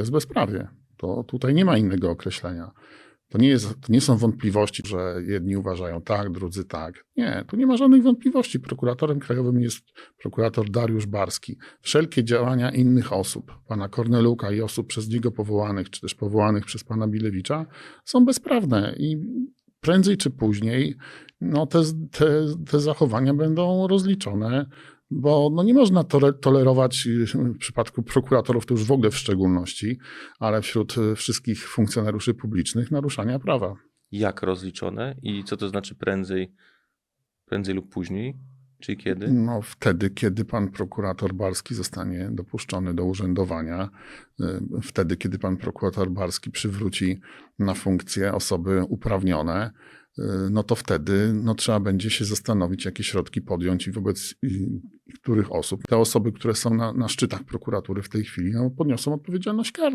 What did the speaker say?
jest bezprawie. To tutaj nie ma innego określenia. To nie, jest, to nie są wątpliwości, że jedni uważają tak, drudzy tak. Nie, tu nie ma żadnych wątpliwości. Prokuratorem krajowym jest prokurator Dariusz Barski. Wszelkie działania innych osób, pana Korneluka i osób przez niego powołanych, czy też powołanych przez pana Bilewicza, są bezprawne i prędzej czy później no, te, te, te zachowania będą rozliczone, bo no, nie można tole- tolerować y, w przypadku prokuratorów, to już w ogóle w szczególności, ale wśród y, wszystkich funkcjonariuszy publicznych naruszania prawa. Jak rozliczone i co to znaczy prędzej, prędzej lub później? Czyli kiedy? No, wtedy, kiedy pan prokurator Barski zostanie dopuszczony do urzędowania, y, wtedy, kiedy pan prokurator Barski przywróci na funkcję osoby uprawnione, no to wtedy no, trzeba będzie się zastanowić, jakie środki podjąć i wobec których osób. Te osoby, które są na, na szczytach prokuratury w tej chwili, no, podniosą odpowiedzialność karną.